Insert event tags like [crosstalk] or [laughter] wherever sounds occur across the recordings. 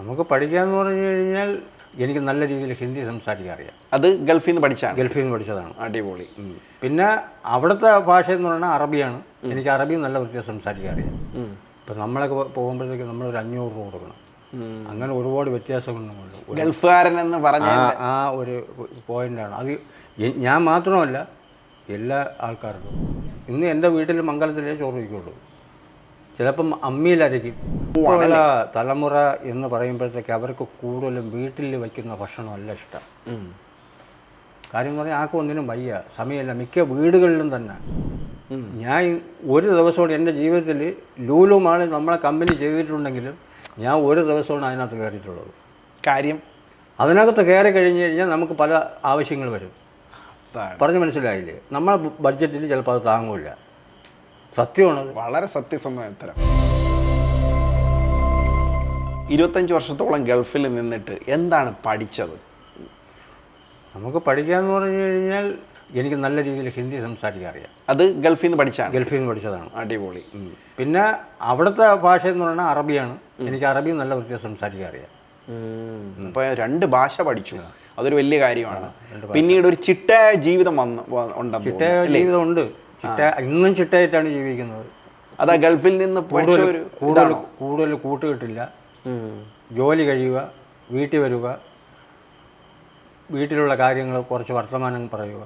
നമുക്ക് പഠിക്കാന്ന് പറഞ്ഞു കഴിഞ്ഞാൽ എനിക്ക് നല്ല രീതിയിൽ ഹിന്ദി സംസാരിക്കാൻ അറിയാം. അത് ഗൾഫിൽ നിന്ന് പഠിച്ചാണ്. ഗൾഫിൽ നിന്ന് പഠിച്ചതാണ്. അടിപൊളി. പിന്നെ അവിടുത്തെ ഭാഷ എന്ന് പറഞ്ഞാൽ അറബിയാണ്. എനിക്ക് അറബിയും നല്ല വൃത്തിയായി സംസാരിക്കാൻ അറിയാം. ഇപ്പം നമ്മളൊക്കെ പോകുമ്പോഴത്തേക്ക് നമ്മളൊരു അഞ്ഞൂറ് രൂപ കൊടുക്കണം. അങ്ങനെ ഒരുപാട് വ്യത്യാസങ്ങളുണ്ട് ഒരു- ഗൾഫുകാരൻ എന്ന് പറഞ്ഞ ആ ആ ഒരു പോയിന്റാണ്. അത് ഞാൻ മാത്രമല്ല എല്ലാ ആൾക്കാർക്കും. ഇന്ന് എന്റെ വീട്ടിൽ മംഗലത്തിലേ ചോറ് വയ്ക്കുള്ളൂ. ചിലപ്പം അമ്മിയിലായിരിക്കും. ഇപ്പോഴുള്ള തലമുറ എന്ന് പറയുമ്പോഴത്തേക്ക് അവർക്ക് കൂടുതലും വീട്ടിൽ വയ്ക്കുന്ന ഭക്ഷണമല്ല ഇഷ്ടം. കാര്യം എന്ന് പറഞ്ഞാൽ ആർക്കും ഒന്നിനും വയ്യ. സമയമില്ല. മിക്ക വീടുകളിലും തന്നെ. ഞാൻ ഒരു ദിവസമാണ് എന്റെ ജീവിതത്തിൽ ലൂലുമാണ് നമ്മളെ കമ്പനി ചെയ്തിട്ടുണ്ടെങ്കിലും ഞാൻ ഒരു ദിവസമാണ് അതിനകത്ത് കയറിയിട്ടുള്ളത്. കാര്യം? അതിനകത്ത് കയറി കഴിഞ്ഞ് കഴിഞ്ഞാൽ നമുക്ക് പല ആവശ്യങ്ങൾ വരും. പറഞ്ഞ് മനസ്സിലായില്ലേ? നമ്മളെ ബഡ്ജറ്റിൽ ചിലപ്പോൾ അത് താങ്ങില്ല സത്യമാണത്. വളരെ സത്യസന്ധമായ ഉത്തരം. ഇരുപത്തഞ്ച് വർഷത്തോളം ഗൾഫിൽ നിന്നിട്ട് എന്താണ് പഠിച്ചത്? നമുക്ക് പഠിക്കാന്ന് പറഞ്ഞു കഴിഞ്ഞാൽ എനിക്ക് നല്ല രീതിയിൽ ഹിന്ദി സംസാരിക്കാൻ അറിയാം. അത് ഗൾഫിൽ നിന്ന് പഠിച്ചാണ്? ഗൾഫിൽ നിന്ന് പഠിച്ചതാണ്. അടിപൊളി. പിന്നെ അവിടുത്തെ ഭാഷ എന്ന് പറഞ്ഞാൽ അറബിയാണ്. എനിക്ക് അറബിയും നല്ല വൃത്തിയായി സംസാരിക്കാൻ അറിയാം. അപ്പോൾ രണ്ട് ഭാഷ പഠിച്ചു. അതൊരു വലിയ കാര്യമാണ്. പിന്നീട് ഒരു ചിട്ടയായ ജീവിതം വന്ന് ഉണ്ടെന്ന് ജീവിതം ഉണ്ട് ചിട്ട ഇന്നും ചിട്ടയായിട്ടാണ് ജീവിക്കുന്നത്. അതാ ഗൾഫിൽ നിന്ന് കൂടുതൽ കൂടുതൽ കൂടുതൽ കൂട്ടുകെട്ടില്ല ജോലി കഴിയുക വീട്ടിൽ വരിക വീട്ടിലുള്ള കാര്യങ്ങൾ കുറച്ച് വർത്തമാനം പറയുക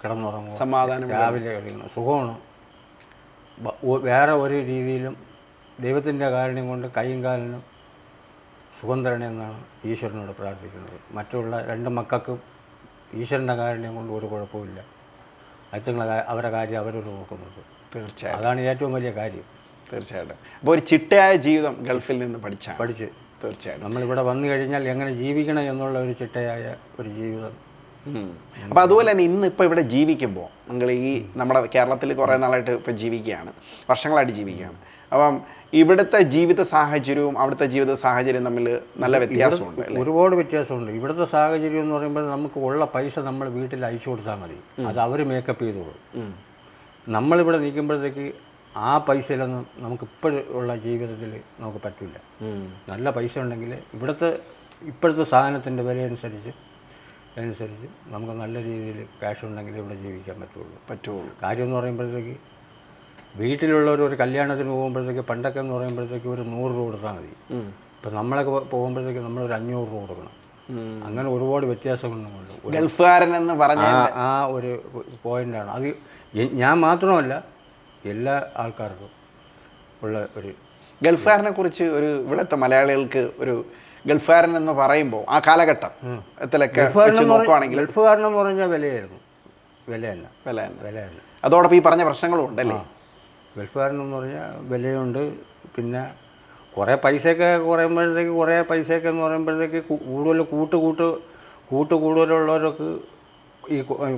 കിടന്നുറങ്ങുക സമാധാനം രാവിലെ കഴിയുന്നു. സുഖമാണ്. വേറെ ഒരു രീതിയിലും ദൈവത്തിന്റെ കാരുണ്യം കൊണ്ട് കൈയും കാലിനും സുഖം തരണമെന്നാണ് ഈശ്വരനോട് പ്രാർത്ഥിക്കുന്നത്. മറ്റുള്ള രണ്ട് മക്കൾക്കും ഈശ്വരന്റെ കാരുണ്യം കൊണ്ട് ഒരു കുഴപ്പമില്ല അച്ഛങ്ങളെ അവരുടെ കാര്യം അവരോട് നോക്കുന്നത്. തീർച്ചയായും അതാണ് ഏറ്റവും വലിയ കാര്യം. തീർച്ചയായിട്ടും. അപ്പോൾ ഒരു ചിട്ടയായ ജീവിതം ഗൾഫിൽ നിന്ന് പഠിച്ചാണ്. പഠിച്ചു. തീർച്ചയായിട്ടും. നമ്മളിവിടെ വന്നു കഴിഞ്ഞാൽ എങ്ങനെ ജീവിക്കണം എന്നുള്ള ഒരു ചിട്ടയായ ഒരു ജീവിതം ഉം. അപ്പൊ അതുപോലെ തന്നെ ഇന്ന് ഇപ്പൊ ഇവിടെ ജീവിക്കുമ്പോൾ നിങ്ങൾ ഈ നമ്മുടെ കേരളത്തിൽ കുറേ നാളായിട്ട് ഇപ്പൊ ജീവിക്കുകയാണ്. വർഷങ്ങളായിട്ട് ജീവിക്കുകയാണ്. അപ്പം ഇവിടുത്തെ ജീവിത സാഹചര്യവും അവിടുത്തെ ജീവിത സാഹചര്യവും തമ്മിൽ നല്ല വ്യത്യാസമുണ്ട് ഒരുപാട് വ്യത്യാസമുണ്ട്. ഇവിടുത്തെ സാഹചര്യം എന്ന് പറയുമ്പോൾ നമുക്ക് ഉള്ള പൈസ നമ്മൾ വീട്ടിൽ അയച്ചു കൊടുത്താൽ മതി. അത് അവർ മേക്കപ്പ് ചെയ്തോളും. നമ്മളിവിടെ നിൽക്കുമ്പോഴത്തേക്ക് ആ പൈസയിലൊന്നും നമുക്ക് ഇപ്പോഴുള്ള ജീവിതത്തിൽ നമുക്ക് പറ്റില്ല. നല്ല പൈസ ഉണ്ടെങ്കിൽ ഇവിടുത്തെ ഇപ്പോഴത്തെ സാധനത്തിന്റെ വില അനുസരിച്ച് നമുക്ക് നല്ല രീതിയിൽ ക്യാഷ് ഉണ്ടെങ്കിൽ ഇവിടെ ജീവിക്കാൻ പറ്റുള്ളൂ. പറ്റുള്ളൂ. കാര്യം എന്ന് പറയുമ്പോഴത്തേക്ക് വീട്ടിലുള്ളവർ ഒരു കല്യാണത്തിന് പോകുമ്പോഴത്തേക്ക് പണ്ടൊക്കെ എന്ന് പറയുമ്പോഴത്തേക്ക് ഒരു നൂറ് രൂപ കൊടുത്താൽ മതി. ഇപ്പം നമ്മളൊക്കെ പോകുമ്പോഴത്തേക്ക് നമ്മളൊരു അഞ്ഞൂറ് രൂപ കൊടുക്കണം. അങ്ങനെ ഒരുപാട് വ്യത്യാസങ്ങളുണ്ട് ഒരു- ഗൾഫുകാരൻ എന്ന് പറഞ്ഞ ആ ആ ഒരു പോയിന്റാണ് അത് ഞാൻ മാത്രമല്ല എല്ലാ ആൾക്കാർക്കും ഉള്ള ഒരു ഗൾഫുകാരനെ കുറിച്ച് ഒരു ഇവിടുത്തെ മലയാളികൾക്ക് ഒരു ഗൾഫുകാരൻ എന്ന് പറയുമ്പോൾ ആ കാലഘട്ടം ത്തിലൊക്കെ വെച്ച് നോക്കുവാണെങ്കിൽ ഗൾഫുകാരനെന്ന് പറഞ്ഞാൽ വിലയായിരുന്നു. വില തന്നെ വില തന്നെ വില തന്നെ അതോടൊപ്പം ഈ പറഞ്ഞ പ്രശ്നങ്ങളും ഉണ്ടല്ലേ? ഗൾഫുകാരനെന്ന് പറഞ്ഞാൽ വിലയുണ്ട്. പിന്നെ കുറേ പൈസയൊക്കെ കുറയുമ്പോഴത്തേക്ക് കുറേ പൈസയൊക്കെ എന്ന് പറയുമ്പോഴത്തേക്ക് കൂടുതൽ കൂട്ട് കൂട്ട് കൂട്ട് കൂടുതലുള്ളവരൊക്കെ ഈ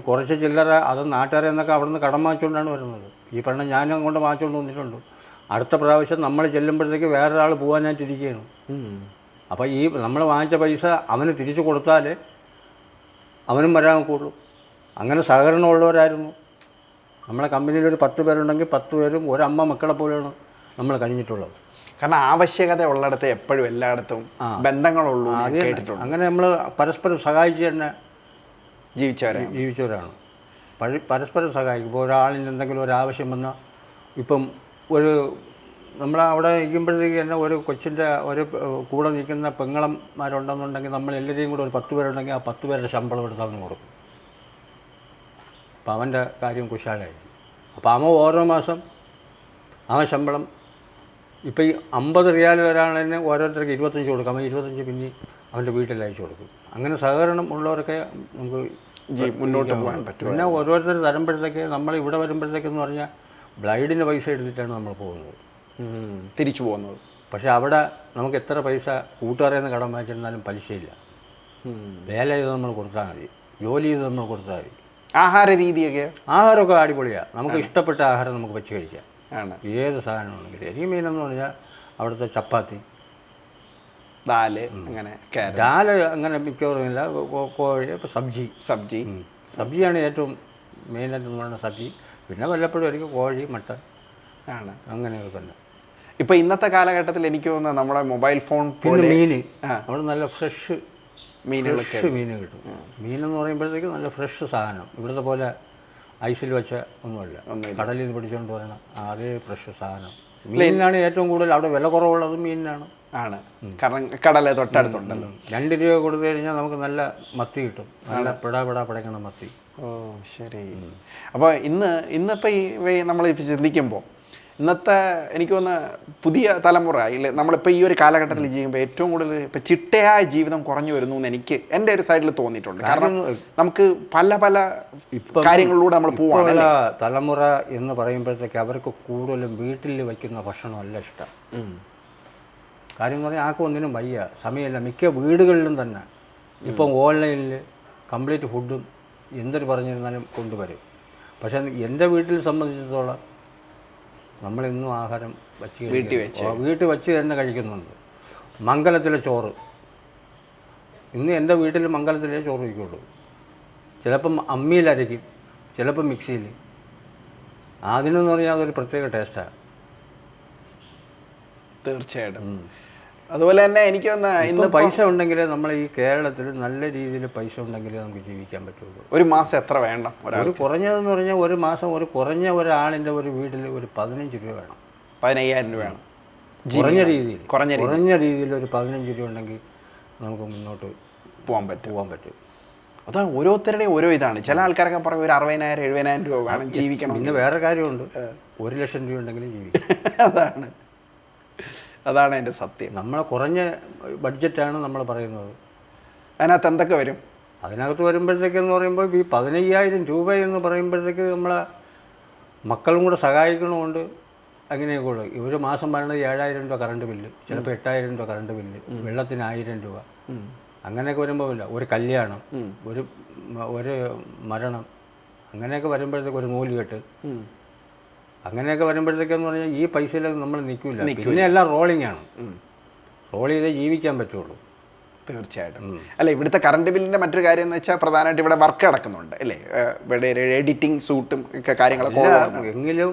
കുറച്ച് ചില്ലറ അത് നാട്ടുകാരെ എന്നൊക്കെ അവിടെ നിന്ന് കടം വാങ്ങിച്ചുകൊണ്ടാണ് വരുന്നത്. ഈ പറഞ്ഞ ഞാനും അങ്ങോട്ട് വാങ്ങിച്ചുകൊണ്ട് വന്നിട്ടുണ്ട്. അടുത്ത പ്രാവശ്യം നമ്മൾ ചെല്ലുമ്പോഴത്തേക്ക് വേറൊരാൾ പോകാനായിട്ടിരിക്കുകയാണ്. അപ്പോൾ ഈ നമ്മൾ വാങ്ങിച്ച പൈസ അവന് തിരിച്ചു കൊടുത്താൽ അവനും വരാൻ കൂടുള്ളൂ അങ്ങനെ സഹകരണമുള്ളവരായിരുന്നു. നമ്മളെ കമ്പനിയിൽ ഒരു പത്ത് പേരുണ്ടെങ്കിൽ പത്ത് പേരും ഒരമ്മ മക്കളെ പോലെയാണ് നമ്മൾ കഴിഞ്ഞിട്ടുള്ളത്. കാരണം ആവശ്യകത ഉള്ളിടത്ത് എപ്പോഴും എല്ലായിടത്തും ബന്ധങ്ങളുള്ളൂ അങ്ങനെ നമ്മൾ പരസ്പരം സഹായിച്ച് തന്നെ ജീവിച്ചവരാണ്. ജീവിച്ചവരാണ്. പഴി പരസ്പരം സഹായിക്കും. ഇപ്പോൾ ഒരാളിന് എന്തെങ്കിലും ഒരു ആവശ്യം വന്നാൽ ഇപ്പം ഒരു നമ്മൾ അവിടെ നിൽക്കുമ്പോഴത്തേക്ക് തന്നെ ഒരു കൊച്ചിന്റെ ഒരു കൂടെ നിൽക്കുന്ന പെങ്ങളന്മാരുണ്ടെന്നുണ്ടെങ്കിൽ നമ്മൾ എല്ലാവരെയും കൂടെ ഒരു പത്ത് പേരുണ്ടെങ്കിൽ ആ പത്ത് പേരുടെ ശമ്പളം എടുത്ത് അവന് കൊടുക്കും. അപ്പം അവന്റെ കാര്യം കുശാലായി അപ്പോൾ അമ്മ ഓരോ മാസം ആ ശമ്പളം ഇപ്പോൾ ഈ അമ്പത് റിയാൽ ഒരാളിന് ഓരോരുത്തർക്ക് ഇരുപത്തഞ്ച് കൊടുക്കും. അവൻ ഇരുപത്തഞ്ച് പിന്നെ അവന്റെ വീട്ടിൽ അയച്ചു കൊടുക്കും. അങ്ങനെ സഹകരണം ഉള്ളവരൊക്കെ നമുക്ക് മുന്നോട്ട് പോകാൻ പറ്റും. പിന്നെ ഓരോരുത്തർ തരുമ്പോഴത്തേക്ക് നമ്മൾ ഇവിടെ വരുമ്പോഴത്തേക്കെന്ന് പറഞ്ഞാൽ ബ്ലൈഡിന് പൈസ എടുത്തിട്ടാണ് നമ്മൾ പോകുന്നത്. തിരിച്ചു പോകുന്നത്. പക്ഷെ അവിടെ നമുക്ക് എത്ര പൈസ കൂട്ടുകാരെ നിന്ന് കടം വാങ്ങിച്ചിരുന്നാലും പലിശയില്ല. വേല ചെയ്ത് നമ്മൾ കൊടുത്താൽ മതി ജോലി ചെയ്ത് നമ്മൾ കൊടുത്താൽ മതി. ആഹാര രീതിയൊക്കെ? ആഹാരമൊക്കെ അടിപൊളിയാണ് നമുക്ക് ഇഷ്ടപ്പെട്ട ആഹാരം നമുക്ക് വെച്ച് കഴിക്കാം. ആണ്. ഏത് സാധനമാണെങ്കിലും. എരി മീനെന്ന് പറഞ്ഞാൽ അവിടുത്തെ ചപ്പാത്തി. ദാൽ അങ്ങനെ ദാൽ അങ്ങനെ മിക്കവാറും ഇല്ല. കോഴി ഇപ്പോൾ സബ്ജി. സബ്ജി. സബ്ജിയാണ് ഏറ്റവും മെയിനായിട്ട് എന്ന് പറയുന്ന സബ്ജി. പിന്നെ വല്ലപ്പോഴും ആയിരിക്കും കോഴി മട്ടൻ ആണ്. അങ്ങനെയൊക്കെ തന്നെ. ഇപ്പൊ ഇന്നത്തെ കാലഘട്ടത്തിൽ എനിക്ക് തോന്നുന്നത് നമ്മുടെ മൊബൈൽ ഫോൺ പിന്നെ മീൻ. അവിടെ നല്ല ഫ്രഷ് മീനുകളൊക്കെ ഫ്രഷ് മീൻ കിട്ടും. മീനെന്ന് പറയുമ്പോഴത്തേക്ക് നല്ല ഫ്രഷ് സാധനം. ഇവിടുത്തെ പോലെ ഐസിൽ വെച്ച ഒന്നുമല്ല. കടലിൽ നിന്ന് പിടിച്ചുകൊണ്ട് വരണം ആ, അതേ ഫ്രഷ് സാധനം. മീനിനാണ് ഏറ്റവും കൂടുതൽ അവിടെ വില കുറവുള്ളത് മീനിനാണ്. ആണ്. കാരണം കടലെ തൊട്ടടുത്തുണ്ടല്ലോ. രണ്ട് രൂപ കൊടുത്തു കഴിഞ്ഞാൽ നമുക്ക് നല്ല മത്തി കിട്ടും. നല്ല പിടാ പിടാ പിടയ്ക്കണ മത്തി. ഓ ശരി. അപ്പോൾ ഇന്ന് ഇന്നിപ്പോൾ ഈ നമ്മൾ ചിന്തിക്കുമ്പോൾ ഇന്നത്തെ എനിക്ക് തോന്നുന്ന പുതിയ തലമുറ ഇല്ല നമ്മളിപ്പോൾ ഈ ഒരു കാലഘട്ടത്തിൽ ജീവിക്കുമ്പോൾ ഏറ്റവും കൂടുതൽ ഇപ്പം ചിട്ടയായ ജീവിതം കുറഞ്ഞു വരുന്നു എന്ന് എനിക്ക് എന്റെ ഒരു സൈഡിൽ തോന്നിയിട്ടുണ്ട്. കാരണം നമുക്ക് പല പല കാര്യങ്ങളിലൂടെ നമ്മൾ പോവാണ് തലമുറ എന്ന് പറയുമ്പോഴത്തേക്ക് അവർക്ക് കൂടുതലും വീട്ടിൽ വയ്ക്കുന്ന ഭക്ഷണമല്ല ഇഷ്ടം. കാര്യം എന്ന് പറഞ്ഞാൽ ആർക്കും ഒന്നിനും വയ്യ. സമയമില്ല. മിക്ക വീടുകളിലും തന്നെ ഇപ്പം ഓൺലൈനിൽ കംപ്ലീറ്റ് ഫുഡും എന്തൊരു പറഞ്ഞിരുന്നാലും കൊണ്ടുവരും. പക്ഷേ എന്റെ വീട്ടിൽ സംബന്ധിച്ചിടത്തോളം നമ്മളിന്നും ആഹാരം വച്ച് വീട്ടിൽ വെച്ച് വീട്ടിൽ വെച്ച് തന്നെ കഴിക്കുന്നുണ്ട്. മംഗലത്തിലെ ചോറ്. ഇന്ന് എന്റെ വീട്ടിൽ മംഗലത്തിലേ ചോറ് വയ്ക്കുള്ളൂ. ചിലപ്പം അമ്മിയിലരയ്ക്കും ചിലപ്പം മിക്സിയിൽ. അതിനെന്ന് പറഞ്ഞാൽ അതൊരു പ്രത്യേക ടേസ്റ്റാണ് തീർച്ചയായിട്ടും. അതുപോലെ തന്നെ എനിക്ക് ഇന്ന് പൈസ ഉണ്ടെങ്കിൽ നമ്മൾ ഈ കേരളത്തിൽ നല്ല രീതിയിൽ പൈസ ഉണ്ടെങ്കിൽ നമുക്ക് ജീവിക്കാൻ പറ്റുള്ളൂ. ഒരു മാസം എത്ര വേണം ഒരു കുറഞ്ഞതെന്ന് പറഞ്ഞാൽ ഒരു മാസം ഒരു കുറഞ്ഞ ഒരാളിന്റെ ഒരു വീട്ടിൽ ഒരു പതിനഞ്ച് രൂപ വേണം. പതിനയ്യായിരം രൂപ വേണം. കുറഞ്ഞ രീതിയിൽ കുറഞ്ഞ കുറഞ്ഞ രീതിയിൽ ഒരു പതിനഞ്ച് രൂപ ഉണ്ടെങ്കിൽ നമുക്ക് മുന്നോട്ട് പോകാൻ പറ്റും. പോകാൻ പറ്റും. അതാ ഓരോരുത്തരുടെയും ഓരോ ഇതാണ്. ചില ആൾക്കാരൊക്കെ പറയും ഒരു അറുപതിനായിരം എഴുപതിനായിരം രൂപ വേണം ജീവിക്കണം. പിന്നെ വേറെ കാര്യമുണ്ട്. ഒരു ലക്ഷം രൂപ ഉണ്ടെങ്കിലും ജീവിക്കും. [laughs] അതാണ്. അതാണ് എന്റെ സത്യം. നമ്മൾ കുറഞ്ഞ ബഡ്ജറ്റാണ് നമ്മൾ പറയുന്നത്. അതിനകത്ത് എന്തൊക്കെ വരും? അതിനകത്ത് വരുമ്പോഴത്തേക്കെന്ന് പറയുമ്പോൾ ഈ പതിനയ്യായിരം രൂപ എന്ന് പറയുമ്പോഴത്തേക്ക് നമ്മളെ മക്കളും കൂടെ സഹായിക്കണമുണ്ട്. അങ്ങനെയൊക്കെ ഉള്ളു. ഒരു മാസം പറയുന്നത് ഏഴായിരം രൂപ കറണ്ട് ബില്ല്. ചിലപ്പോൾ എട്ടായിരം രൂപ കറണ്ട് ബില്ല്. വെള്ളത്തിന് ആയിരം രൂപ. അങ്ങനെയൊക്കെ വരുമ്പോൾ ഇല്ല. ഒരു കല്യാണം ഒരു ഒരു മരണം അങ്ങനെയൊക്കെ വരുമ്പോഴത്തേക്ക് ഒരു നൂലുകെട്ട്. അങ്ങനെയൊക്കെ വരുമ്പോഴത്തേക്കെന്ന് പറഞ്ഞാൽ ഈ പൈസയിലൊന്നും നമ്മൾ നിൽക്കില്ല. പിന്നെ എല്ലാം റോളിംഗ് ആണ്. റോൾ ചെയ്തേ ജീവിക്കാൻ പറ്റുള്ളൂ. തീർച്ചയായിട്ടും. അല്ല ഇവിടുത്തെ കറണ്ട് ബില്ലിന്റെ മറ്റൊരു കാര്യം എന്ന് വെച്ചാൽ പ്രധാനമായിട്ട് ഇവിടെ വർക്ക് നടക്കുന്നുണ്ട് അല്ലേ? ഇവിടെ എഡിറ്റിംഗ് സൂട്ടും ഒക്കെ കാര്യങ്ങളൊക്കെ എങ്കിലും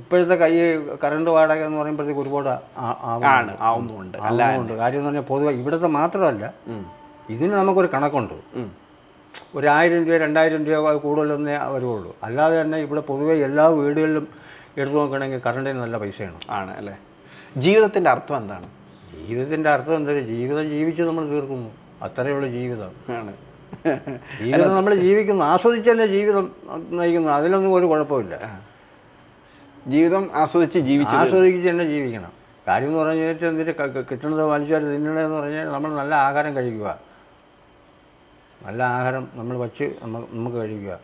ഇപ്പോഴത്തെ കൈ കറണ്ട് വാടക എന്ന് പറയുമ്പോഴത്തേക്ക് ഒരുപാട്. ആണ് ആവുന്നുണ്ട്. അല്ല ആവുന്നുണ്ട്. കാര്യം എന്ന് പറഞ്ഞാൽ പൊതുവെ ഇവിടുത്തെ മാത്രമല്ല ഇതിന് നമുക്കൊരു കണക്കുണ്ട്. ഉം. ഒരു ആയിരം രൂപ രണ്ടായിരം രൂപ കൂടുതലൊന്നേ വരുള്ളൂ. അല്ലാതെ തന്നെ ഇവിടെ പൊതുവേ എല്ലാ വീടുകളിലും എടുത്തു നോക്കുകയാണെങ്കിൽ കറണ്ടിന് നല്ല പൈസയാണ്. ആണ് അല്ലേ? ജീവിതത്തിന്റെ അർത്ഥം എന്താണ്? ജീവിതത്തിന്റെ അർത്ഥം എന്താ? ജീവിതം ജീവിച്ച് നമ്മൾ തീർക്കുന്നു. അത്രയേ ഉള്ളൂ ജീവിതം. ആണ്. ജീവിതം നമ്മൾ ജീവിക്കുന്നു. ആസ്വദിച്ച് തന്നെ ജീവിതം നയിക്കുന്നു. അതിലൊന്നും ഒരു കുഴപ്പമില്ല ജീവിതം ആസ്വദിച്ച് ജീവിച്ചു ആസ്വദിച്ച് തന്നെ ജീവിക്കണം. കാര്യം എന്ന് പറഞ്ഞു കഴിഞ്ഞാൽ എന്തിട്ട് കിട്ടുന്നത് വലിച്ചാൽ തിന്നണമെന്ന് പറഞ്ഞാൽ നമ്മൾ നല്ല ആഹാരം കഴിക്കുക. നല്ല ആഹാരം നമ്മൾ വച്ച് നമുക്ക് കഴിക്കുക.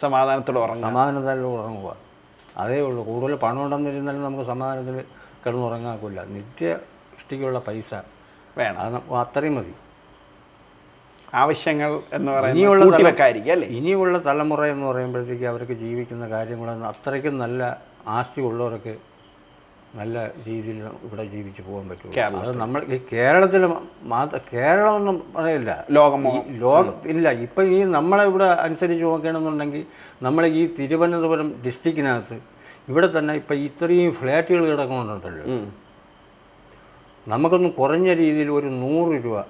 സമാധാനത്തോടെ ഉറങ്ങുക. സമാധാനത്തോടെ ഉറങ്ങുക. അതേ ഉള്ളൂ. കൂടുതൽ പണം ഉണ്ടെന്നിരുന്നാലും നമുക്ക് സമാധാനത്തിൽ കിടന്നുറങ്ങാക്കില്ല നിത്യ ഇഷ്ടിക്കുള്ള പൈസ. വേണം. അത് അത്രയും മതി. ആവശ്യങ്ങൾ എന്ന് പറയുന്നത് ഇനിയുള്ള തലമുറ എന്ന് പറയുമ്പോഴത്തേക്ക് അവർക്ക് ജീവിക്കുന്ന കാര്യങ്ങളൊന്നും അത്രയ്ക്കും നല്ല ആസ്തി ഉള്ളവർക്ക് നല്ല രീതിയിൽ ഇവിടെ ജീവിച്ചു പോകാൻ പറ്റും. അത് നമ്മൾ ഈ കേരളത്തിൽ മാത്രം കേരളം ഒന്നും പറയില്ല. ലോകം ലോകം ഇല്ല. ഇപ്പം ഈ നമ്മളെ ഇവിടെ അനുസരിച്ച് നോക്കുകയാണെന്നുണ്ടെങ്കിൽ നമ്മൾ ഈ തിരുവനന്തപുരം ഡിസ്ട്രിക്റ്റിനകത്ത് ഇവിടെ തന്നെ ഇപ്പം ഇത്രയും ഫ്ലാറ്റുകൾ കിടക്കുന്നുണ്ടല്ലോ. നമുക്കൊന്നും കുറഞ്ഞ രീതിയിൽ ഒരു നൂറ് രൂപ.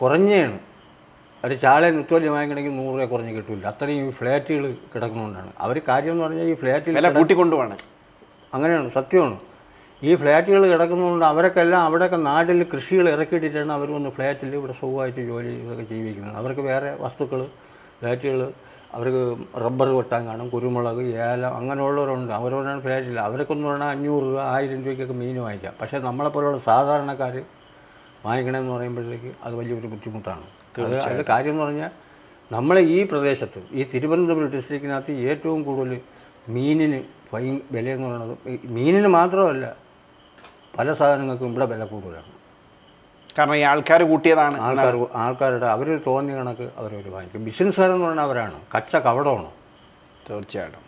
കുറഞ്ഞാണ്. ഒരു ചാളയെ നുത്തോലി വാങ്ങിക്കണമെങ്കിൽ നൂറ് രൂപ കുറഞ്ഞ് കിട്ടില്ല അത്രയും ഈ ഫ്ലാറ്റുകൾ കിടക്കുന്നതുകൊണ്ടാണ് അവർ കാര്യം എന്ന് പറഞ്ഞാൽ ഈ ഫ്ലാറ്റിൽ കൂട്ടിക്കൊണ്ടുപോകണം. അങ്ങനെയാണ് സത്യമാണ്. ഈ ഫ്ലാറ്റുകൾ കിടക്കുന്നതുകൊണ്ട് അവരൊക്കെ എല്ലാം അവിടെയൊക്കെ നാട്ടിൽ കൃഷികൾ ഇറക്കിയിട്ടിട്ടാണ് അവർ വന്ന് ഫ്ലാറ്റിൽ ഇവിടെ സുഖമായിട്ട് ജോലി ചെയ്തൊക്കെ ജീവിക്കുന്നത് അവർക്ക് വേറെ വസ്തുക്കൾ ഫ്ലാറ്റുകൾ അവർക്ക് റബ്ബർ വെട്ടാൻ കാണും കുരുമുളക് ഏലം അങ്ങനെയുള്ളവരുണ്ട്. അവരോടാണ് ഫ്ലാറ്റില്ല അവരൊക്കെ എന്ന് പറഞ്ഞാൽ അഞ്ഞൂറ് രൂപ ആയിരം രൂപയ്ക്കൊക്കെ മീൻ വാങ്ങിക്കാം. പക്ഷേ നമ്മളെപ്പോലുള്ള സാധാരണക്കാർ വാങ്ങിക്കണമെന്ന് പറയുമ്പോഴത്തേക്ക് അത് വലിയൊരു ബുദ്ധിമുട്ടാണ്. അത് അതിന്റെ കാര്യം എന്ന് പറഞ്ഞാൽ നമ്മളെ ഈ പ്രദേശത്ത് ഈ തിരുവനന്തപുരം ഡിസ്ട്രിക്റ്റിനകത്ത് ഏറ്റവും കൂടുതൽ മീനിന് ഭയ വിലയെന്ന് പറയുന്നത് മീനിന് മാത്രമല്ല പല സാധനങ്ങൾക്കും ഇവിടെ വില കൂടുതലാണ്. കാരണം ഈ ആൾക്കാർ കൂട്ടിയതാണ് ആൾക്കാർ ആൾക്കാരുടെ അവർ തോന്നിയ കണക്ക് അവരവർ വാങ്ങിക്കും. ബിസിനസ്സുകാരെന്ന് പറഞ്ഞാൽ അവരാണ്. കച്ച കവടമാണ് തീർച്ചയായിട്ടും.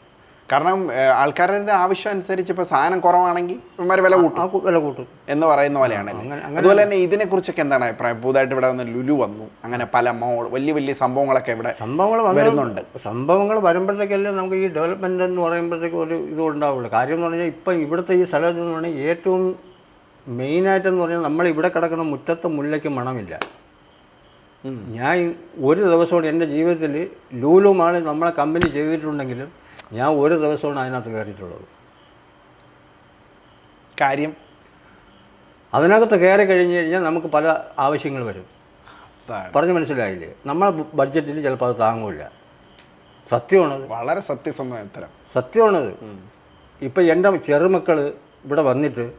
കാരണം ആൾക്കാരുടെ ആവശ്യം അനുസരിച്ച് ഇപ്പോൾ സാധനം കുറവാണെങ്കിൽ ഇവന്മാർ വില കൂട്ടും. വില കൂട്ടും. എന്ന് പറയുന്ന പോലെയാണ് അതുപോലെ തന്നെ ഇതിനെക്കുറിച്ചൊക്കെ എന്താണ് അഭിപ്രായം? പുതുതായിട്ട് ഇവിടെ വന്ന് ലുലു വന്നു. അങ്ങനെ പല മോൾ വലിയ വലിയ സംഭവങ്ങളൊക്കെ ഇവിടെ സംഭവങ്ങൾ വരുന്നുണ്ട്. സംഭവങ്ങൾ വരുമ്പോഴത്തേക്കല്ലേ നമുക്ക് ഈ ഡെവലപ്മെന്റ് എന്ന് പറയുമ്പോഴത്തേക്കും ഒരു ഇത് ഉണ്ടാവുള്ളൂ. കാര്യം എന്ന് പറഞ്ഞാൽ ഇപ്പം ഇവിടുത്തെ ഈ സ്ഥലം എന്ന് പറഞ്ഞാൽ ഏറ്റവും മെയിൻ ആയിട്ട് എന്ന് പറഞ്ഞാൽ നമ്മൾ ഇവിടെ കിടക്കുന്ന മുറ്റത്തെ മുല്ലയ്ക്ക് മണമില്ല. ഞാൻ ഒരു ദിവസം എന്റെ ജീവിതത്തിൽ ലൂലു മാളിൽ നമ്മളെ കമ്പനി ചെയ്തിട്ടുണ്ടെങ്കിലും ഞാൻ ഒരു ദിവസമാണ് അതിനകത്ത് കയറിയിട്ടുള്ളത്. കാര്യം? അതിനകത്ത് കയറി കഴിഞ്ഞ് കഴിഞ്ഞാൽ നമുക്ക് പല ആവശ്യങ്ങൾ വരും. പറഞ്ഞ് മനസ്സിലായില്ലേ? നമ്മളെ ബഡ്ജറ്റിൽ ചിലപ്പോൾ അത് താങ്ങൂല സത്യമാണത്. വളരെ സത്യസന്ധമായ ഉത്തരം. സത്യമാണത്. ഇപ്പം എന്റെ ചെറുമക്കൾ ഇവിടെ വന്നിട്ട്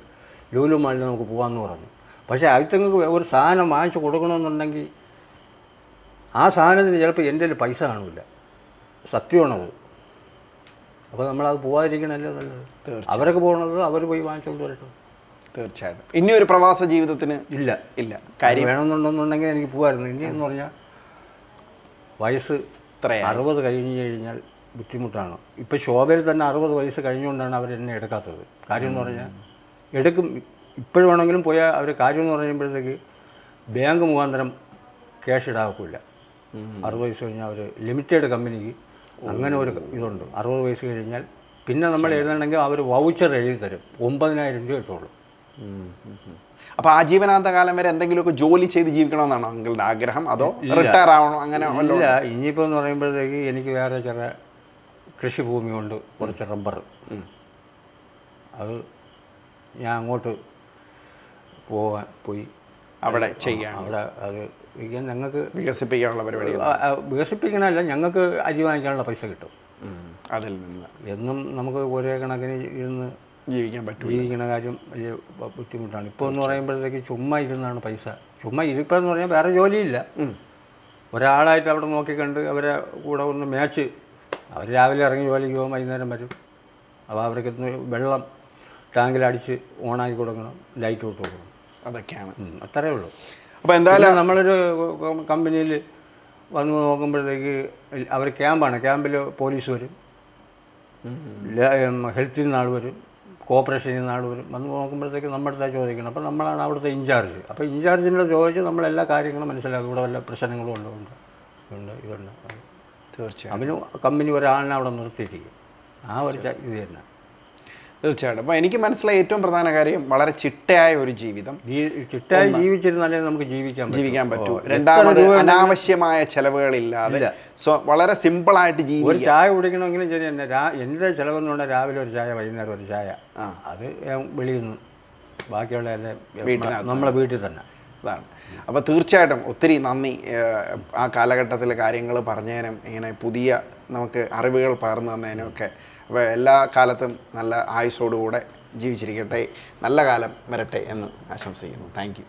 ലൂലു മാളിൽ നമുക്ക് പോകാമെന്ന് പറഞ്ഞു. പക്ഷേ അതിങ്ങൾക്ക് ഒരു സാധനം വാങ്ങിച്ചു കൊടുക്കണമെന്നുണ്ടെങ്കിൽ ആ സാധനത്തിന് ചിലപ്പോൾ എന്റെ കയ്യിൽ പൈസ കാണില്ല. സത്യമാണത്. അപ്പോൾ നമ്മളത് പോകാതിരിക്കണല്ലോ നല്ലത്. അവരൊക്കെ പോകണത് അവർ പോയി വാങ്ങിച്ചുകൊണ്ട് വരട്ടെ. തീർച്ചയായിട്ടും ഇനി ഒരു പ്രവാസ ജീവിതത്തിന് ഇല്ല. ഇല്ല. കാര്യം വേണമെന്നുണ്ടെന്നുണ്ടെങ്കിൽ എനിക്ക് പോകാമായിരുന്നു ഇനി എന്ന് പറഞ്ഞാൽ വയസ്സ് അറുപത് കഴിഞ്ഞ് കഴിഞ്ഞാൽ ബുദ്ധിമുട്ടാണ്. ഇപ്പം ശോഭയിൽ തന്നെ അറുപത് വയസ്സ് കഴിഞ്ഞുകൊണ്ടാണ് അവർ എന്നെ എടുക്കാത്തത്. കാര്യം എന്ന് പറഞ്ഞാൽ എടുക്കും. ഇപ്പോഴും വേണമെങ്കിലും പോയാൽ അവർ കാര്യം എന്ന് പറയുമ്പോഴത്തേക്ക് ബാങ്ക് മുഖാന്തരം ക്യാഷ് ഇടാക്കില്ല അറുപത് വയസ്സ് കഴിഞ്ഞാൽ അവർ ലിമിറ്റഡ് കമ്പനിക്ക് അങ്ങനെ ഒരു ഇതുണ്ട്. അറുപത് വയസ്സ് കഴിഞ്ഞാൽ പിന്നെ നമ്മൾ എഴുതണമെങ്കിൽ അവർ വൗച്ചർ എഴുതി തരും. ഒമ്പതിനായിരം രൂപ കിട്ടുള്ളൂ അപ്പോൾ ആജീവനാന്ത കാലം വരെ എന്തെങ്കിലുമൊക്കെ ജോലി ചെയ്ത് ജീവിക്കണമെന്നാണോ നിങ്ങളുടെ ആഗ്രഹം? അതോ റിട്ടയർ ആവണോ? അങ്ങനെ ഇല്ല. ഇനിയിപ്പോൾ എന്ന് പറയുമ്പോഴത്തേക്ക് എനിക്ക് വേറെ ചില കൃഷിഭൂമിയുണ്ട് കുറച്ച് റബ്ബർ. അത് ഞാൻ അങ്ങോട്ട് പോവാൻ പോയി. അവിടെ ചെയ്യാം അവിടെ അത് ഞങ്ങൾക്ക് വികസിപ്പിക്കാനുള്ള ആ, വികസിപ്പിക്കണമല്ല ഞങ്ങൾക്ക് അരി വാങ്ങിക്കാനുള്ള പൈസ കിട്ടും. അതിൽ നിന്ന്. എന്നും നമുക്ക് ഒരേ കണക്കിന് ഇരുന്ന് ജീവിക്കാൻ പറ്റും ജീവിക്കുന്ന കാര്യം വലിയ ബുദ്ധിമുട്ടാണ്. ഇപ്പോൾ എന്ന് പറയുമ്പോഴത്തേക്ക് ചുമ്മാ ഇരുന്നാണ് പൈസ. ചുമ്മാ ഇരിപ്പെന്ന് പറഞ്ഞാൽ വേറെ ജോലിയില്ല. ഒരാളായിട്ട് അവിടെ നോക്കിക്കണ്ട് അവരെ കൂടെ ഒന്ന് മാച്ച് അവർ രാവിലെ ഇറങ്ങി ജോലിക്ക് പോകും വൈകുന്നേരം വരും. അപ്പോൾ അവർക്ക് വെള്ളം ടാങ്കിലടിച്ച് ഓണാക്കി കൊടുക്കണം ലൈറ്റ് ഇട്ട് കൊടുക്കണം. അതൊക്കെയാണ്. അത്രേ ഉള്ളൂ. അപ്പോൾ എന്തായാലും നമ്മളൊരു കമ്പനിയിൽ വന്ന് നോക്കുമ്പോഴത്തേക്ക് അവർ ക്യാമ്പാണ്. ക്യാമ്പിൽ പോലീസ് വരും. ഹെൽത്തിൽ നിന്ന് ആൾ വരും. കോപ്പറേഷനിൽ നിന്ന് ആൾ വരും. വന്ന് നോക്കുമ്പോഴത്തേക്ക് നമ്മുടെ അടുത്താണ് ചോദിക്കണം അപ്പോൾ നമ്മളാണ് അവിടുത്തെ ഇൻചാർജ്. അപ്പോൾ ഇൻചാർജിനോട് ചോദിച്ച് നമ്മളെല്ലാ കാര്യങ്ങളും മനസ്സിലാക്കും. ഇവിടെ വല്ല പ്രശ്നങ്ങളും ഉണ്ടോ? ഉണ്ട്. ഉണ്ട് ഇതുണ്ട്. തീർച്ചയായും. അവന് കമ്പനി ഒരാളിനെ അവിടെ നിർത്തിയിരിക്കും. ആ ഒരു ഇത് തന്നെ. തീർച്ചയായിട്ടും. അപ്പൊ എനിക്ക് മനസ്സിലായ ഏറ്റവും പ്രധാന കാര്യം വളരെ ചിട്ടയായ ഒരു ജീവിതം. ചിട്ടയായി ചിട്ടായി ജീവിച്ചിരുന്നാലേ നമുക്ക് ജീവിക്കാം. ജീവിക്കാൻ പറ്റൂ. രണ്ടാമത് അനാവശ്യമായ ചെലവുകളില്ലാതെ സോ വളരെ സിമ്പിളായിട്ട് ഒരു ജീവിക്കാം ചായ കുടിക്കണമെങ്കിലും ശരി തന്നെ. എന്റെ ചിലവെന്ന് പറഞ്ഞാൽ രാവിലെ ഒരു ചായ വൈകുന്നേരം ഒരു ചായ. അത് വെളിയിൽ നിന്ന് ബാക്കിയുള്ള എല്ലാം നമ്മളെ വീട്ടിൽ തന്നെ. അതാണ്. അപ്പോൾ തീർച്ചയായിട്ടും ഒത്തിരി നന്ദി. ആ കാലഘട്ടത്തിലെ കാര്യങ്ങൾ പറഞ്ഞതിനും ഇങ്ങനെ പുതിയ നമുക്ക് അറിവുകൾ പകർന്നു തന്നതിനും ഒക്കെ അപ്പോൾ എല്ലാ കാലത്തും നല്ല ആയുസോടുകൂടെ ജീവിച്ചിരിക്കട്ടെ നല്ല കാലം വരട്ടെ എന്ന് ആശംസിക്കുന്നു. താങ്ക്